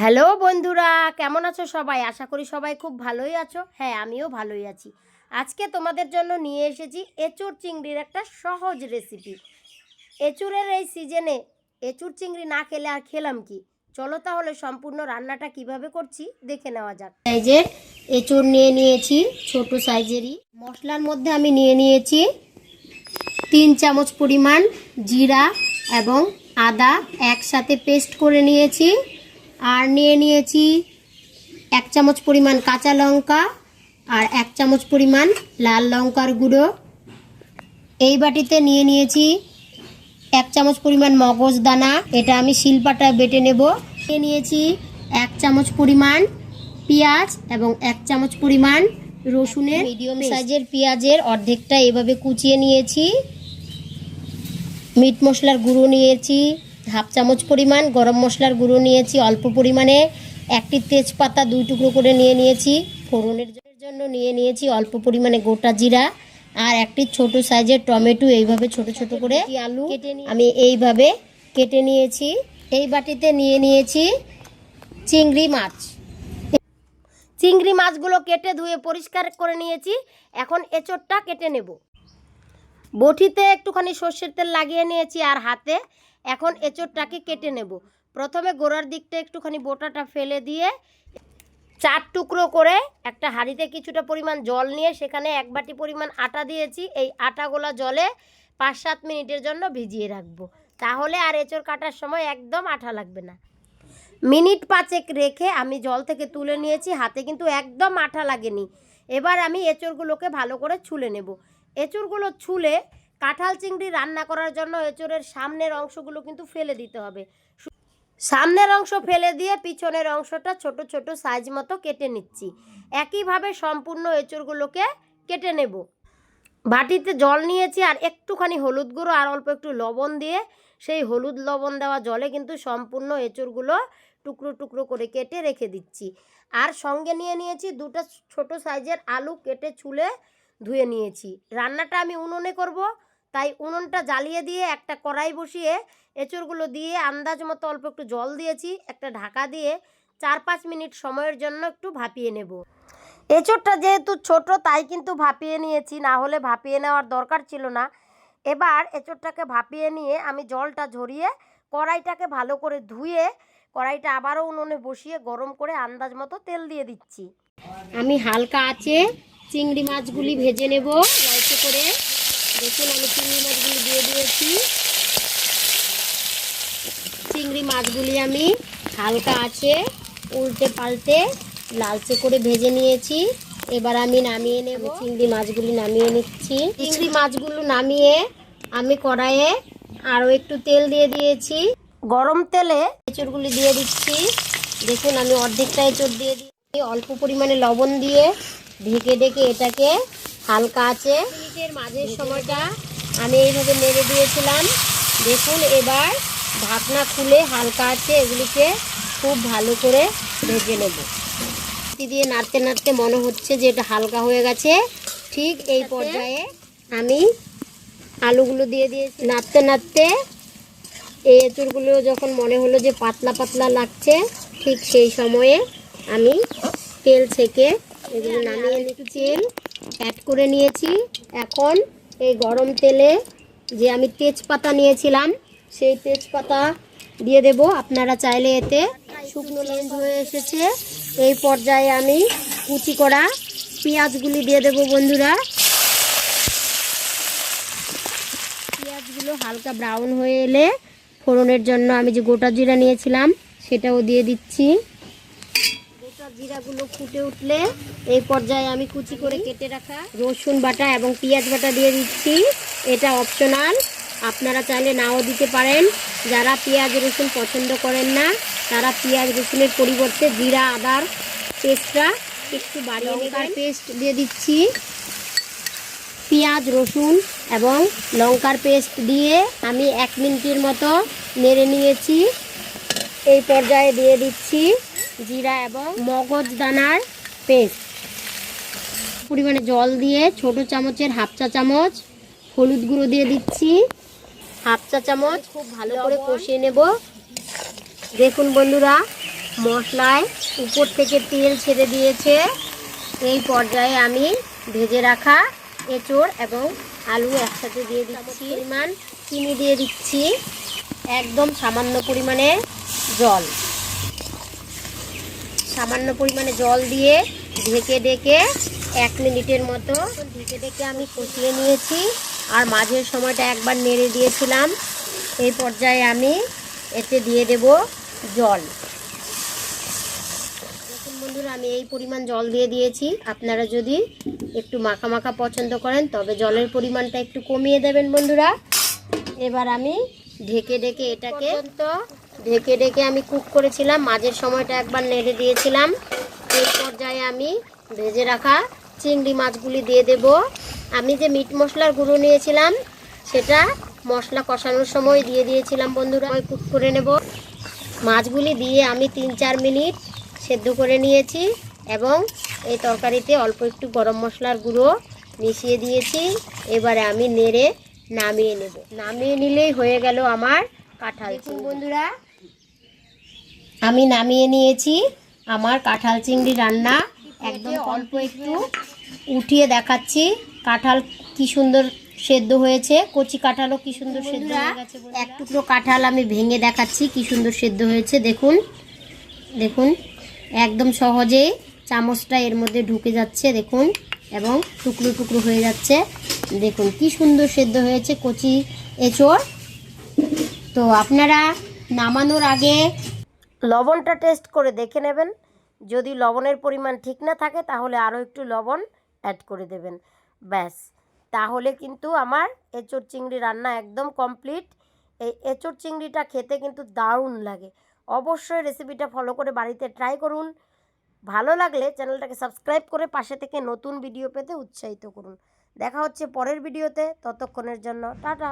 Hello বন্ধুরা, কেমন আছো সবাই? আশা করি সবাই খুব ভালোই আছো। হ্যাঁ আমিও ভালোই আছি। আজকে তোমাদের জন্য নিয়ে এসেছি এঁচুড় চিংড়ির একটা সহজ রেসিপি এঁচুড়ের এই সিজনে এঁচুড় চিংড়ি না খেলে আর খেলাম কি? চলো তাহলে সম্পূর্ণ রান্নাটা কীভাবে করছি দেখে নেওয়া যাক। সাইজের এঁচুড় নিয়ে নিয়েছি ছোট সাইজেরই। মশলার মধ্যে আমি নিয়ে নিয়েছি তিন চামচ পরিমাণ জিরা এবং আদা একসাথে পেস্ট করে নিয়েছি। আর নিয়ে নিয়েছি এক চামচ পরিমাণ কাঁচা লঙ্কা আর এক চামচ পরিমাণ লাল লঙ্কার গুঁড়ো। এই বাটিতে নিয়ে নিয়েছি এক চামচ পরিমাণ মগজ দানা এটা আমি শিলপাটায় বেটে নেব। নিয়ে নিয়েছি এক চামচ পরিমাণ পেঁয়াজ এবং এক চামচ পরিমাণ রসুনের মিডিয়াম সাইজের পেঁয়াজের অর্ধেকটা এভাবে কুচিয়ে নিয়েছি। মিট মশলার গুঁড়ো নিয়েছি। হাফ চামচ পরিমাণ গরম মশলার গুঁড়ো নিয়েছি অল্প পরিমাণে। একটি তেজপাতা দুই টুকরো করে নিয়ে নিয়েছি। ফোড়নের জন্য নিয়ে নিয়েছি অল্প পরিমাণে গোটা জিরা আর একটি ছোট সাইজের টমেটো এইভাবে ছোট ছোট করে আলু কেটে আমি এইভাবে কেটে নিয়েছি। এই বাটিতে নিয়ে নিয়েছি চিংড়ি মাছ। চিংড়ি মাছগুলো কেটে ধুয়ে পরিষ্কার করে নিয়েছি। এখন এঁচোড়টা কেটে নেব। বটিতে একটুখানি সর্ষের তেল লাগিয়ে নিয়েছি আর হাতে এখন এঁচোড়টাকে কেটে নেব। প্রথমে গোড়ার দিকটা একটুখানি বোটাটা ফেলে দিয়ে চার টুকরো করে একটা হাঁড়িতে কিছুটা পরিমাণ জল নিয়ে সেখানে এক বাটি পরিমাণ আটা দিয়েছি। এই আটাগোলা জলে পাঁচ সাত মিনিটের জন্য ভিজিয়ে রাখব। তাহলে আর এঁচোড় কাটার সময় একদম আঠা লাগবে না। মিনিট পাঁচেক রেখে আমি জল থেকে তুলে নিয়েছি, হাতে কিন্তু একদম আঠা লাগেনি। এবার আমি এঁচোড়গুলোকে ভালো করে ছুলে নেব। এঁচোড়গুলো ছুলে কাঁঠাল চিংড়ি রান্না করার জন্য এঁচোড়ের সামনের অংশগুলো কিন্তু ফেলে দিতে হবে। সামনের অংশ ফেলে দিয়ে পিছনের অংশটা ছোট ছোট সাইজ মতো কেটে নিচ্ছি। একইভাবে সম্পূর্ণ এঁচোড়গুলোকে কেটে নেব। বাটিতে জল নিয়েছি আর একটুখানি হলুদ গুঁড়ো আর অল্প একটু লবণ দিয়ে সেই হলুদ লবণ দেওয়া জলে কিন্তু সম্পূর্ণ এঁচোড়গুলো টুকরো টুকরো করে কেটে রেখে দিচ্ছি। আর সঙ্গে নিয়ে নিয়েছি দুটো ছোট সাইজের আলু কেটে ছুলে ধুয়ে নিয়েছি। রান্নাটা আমি উনুনে করব। তাই উনুনটা জ্বালিয়ে দিয়ে একটা কড়াই বসিয়ে এঁচড়গুলো দিয়ে আন্দাজ মতো অল্প একটু জল দিয়েছি, একটা ঢাকা দিয়ে চার পাঁচ মিনিট সময়ের জন্য একটু ভাপিয়ে নেব। এঁচড়টা যেহেতু ছোট, তাই কিন্তু ভাপিয়ে নিয়েছি, না হলে ভাপিয়ে নেওয়ার দরকার ছিল না। এবার এঁচড়টাকে ভাপিয়ে নিয়ে আমি জলটা ঝরিয়ে কড়াইটাকে ভালো করে ধুয়ে কড়াইটা আবারও উনুনে বসিয়ে গরম করে আন্দাজ মতো তেল দিয়ে দিচ্ছি। আমি হালকা আছে চিংড়ি মাছগুলি ভেজে নেব লাইটে করে। দেখুন, আমি চিংড়ি মাছগুলি দিয়ে দিয়েছি। চিংড়ি মাছগুলি আমি হালকা আছে উল্টে পাল্টে লালচে করে ভেজে নিয়েছি। এবার আমি নামিয়ে নেব। চিংড়ি মাছগুলি নামিয়ে নিচ্ছি। চিংড়ি মাছগুলো নামিয়ে আমি কড়াইয়ে আরও একটু তেল দিয়ে দিয়েছি। গরম তেলে এঁচড়গুলি দিয়ে দিচ্ছি। দেখুন, আমি অর্ধেকটা এঁচড় দিয়ে দিয়েছি। অল্প পরিমাণে লবণ দিয়ে ঢেকে ঢেকে এটাকে হালকা আছে। মিনিটের মাঝের সময়টা আমি এইভাবে নেড়ে দিয়েছিলাম। দেখুন এবার ঢাকনা খুলে হালকা আছে এগুলিকে খুব ভালো করে ভেজে নেব। দিয়ে নাড়তে নাড়তে মনে হচ্ছে যে এটা হালকা হয়ে গেছে। ঠিক এই পর্যায়ে আমি আলুগুলো দিয়ে দিয়েছি। নাড়তে নাড়তে এই এঁচুড়গুলো যখন মনে হলো যে পাতলা পাতলা লাগছে ঠিক সেই সময়ে আমি তেল ছেঁকে এগুলো নামিয়ে তেল অ্যাড করে নিয়েছি। এখন এই গরম তেলে যে আমি তেজপাতা নিয়েছিলাম, সেই তেজপাতা দিয়ে দেব। আপনারা চাইলে এতে শুকনো লেঞ্জ হয়ে এসেছে। এই পর্যায়ে আমি কুচি করা পেঁয়াজগুলি দিয়ে দেব বন্ধুরা। পেঁয়াজগুলো হালকা ব্রাউন হয়ে এলে ফোড়নের জন্য আমি যে গোটা জিরা নিয়েছিলাম, সেটাও দিয়ে দিচ্ছি। জিরাগুলো ফুটে উঠলে এই পর্যায়ে আমি কুচি করে কেটে রাখা রসুন বাটা এবং পেঁয়াজ বাটা দিয়ে দিচ্ছি। এটা অপশনাল আপনারা চাইলে নাও দিতে পারেন। যারা পেঁয়াজ রসুন পছন্দ করেন না তারা পেঁয়াজ রসুনের পরিবর্তে জিরা আদার পেস্টটা একটু বাড়িয়ে নেবার পেস্ট দিয়ে দিচ্ছি। পেঁয়াজ রসুন এবং লঙ্কার পেস্ট দিয়ে আমি এক মিনিটের মতো নেড়ে নিয়েছি। এই পর্যায়ে দিয়ে দিচ্ছি। জিরা এবং মগজ দানার পেস্ট। পরিমাণে জল দিয়ে ছোট চামচের হাফ চা চামচ হলুদ গুঁড়ো দিয়ে দিচ্ছি। হাফ চা চামচ খুব ভালো করে কষিয়ে নেব। দেখুন বন্ধুরা, মশলায় উপর থেকে তেল ছেড়ে দিয়েছে। এই পর্যায়ে আমি ভেজে রাখা এঁচড় এবং আলু একসাথে দিয়ে দিচ্ছি। পরিমাণ চিনি দিয়ে দিচ্ছি। একদম সামান্য পরিমাণে জল। সামান্য পরিমাণে জল দিয়ে ঢেকে ঢেকে এক মিনিটের মতো ঢেকে ঢেকে আমি কষিয়ে নিয়েছি। আর মাঝের সময়টা একবার নেড়ে দিয়েছিলাম। এই পর্যায়ে আমি এতে দিয়ে দেব জল। দেখুন বন্ধুরা, আমি এই পরিমাণ জল দিয়ে দিয়েছি। আপনারা যদি একটু মাখা মাখা পছন্দ করেন, তবে জলের পরিমাণটা একটু কমিয়ে দেবেন বন্ধুরা। এবার আমি ঢেকে ঢেকে এটাকে তো ঢেকে ঢেকে আমি কুক করেছিলাম। মাঝের সময়টা একবার নেড়ে দিয়েছিলাম। এই পর্যায়ে আমি ভেজে রাখা চিংড়ি মাছগুলি দিয়ে দেব। আমি যে মিট মশলার গুঁড়ো নিয়েছিলাম সেটা মশলা কষানোর সময় দিয়ে দিয়েছিলাম বন্ধুরা। আমি কুক করে নেব। মাছগুলি দিয়ে আমি তিন চার মিনিট সেদ্ধ করে নিয়েছি এবং এই তরকারিতে অল্প একটু গরম মশলার গুঁড়ো মিশিয়ে দিয়েছি। এবারে আমি নেড়ে নামিয়ে নেব। নামিয়ে নিলেই হয়ে গেল আমার কাঁঠাল বন্ধুরা আমি নামিয়ে নিয়েছি। আমার কাঁঠাল চিংড়ি রান্না একদম অল্প একটু উঠিয়ে দেখাচ্ছি। কাঁঠাল কি সুন্দর সেদ্ধ হয়েছে কচি কাঁঠালও কি সুন্দর সেদ্ধ হয়ে গেছে এক টুকরো কাঁঠাল আমি ভেঙে দেখাচ্ছি কি সুন্দর সেদ্ধ হয়েছে দেখুন। দেখুন একদম সহজেই চামচটা এর মধ্যে ঢুকে যাচ্ছে দেখুন এবং টুকরো টুকরো হয়ে যাচ্ছে। দেখুন কি সুন্দর সেদ্ধ হয়েছে কচি এঁচড়। তো আপনারা নামানোর আগে লবণটা টেস্ট করে দেখে নেবেন। যদি লবণের পরিমাণ ঠিক না থাকে, তাহলে আরও একটু লবণ অ্যাড করে দেবেন। ব্যাস। তাহলে কিন্তু আমার এঁচড় চিংড়ি রান্না একদম কমপ্লিট এই এঁচড় চিংড়িটা খেতে কিন্তু দারুণ লাগে। অবশ্যই রেসিপিটা ফলো করে বাড়িতে ট্রাই করুন। ভালো লাগলে চ্যানেলটাকে সাবস্ক্রাইব করে পাশে থেকে নতুন ভিডিও পেতে উৎসাহিত করুন। দেখা হচ্ছে পরের ভিডিওতে ততক্ষণের জন্য টাটা।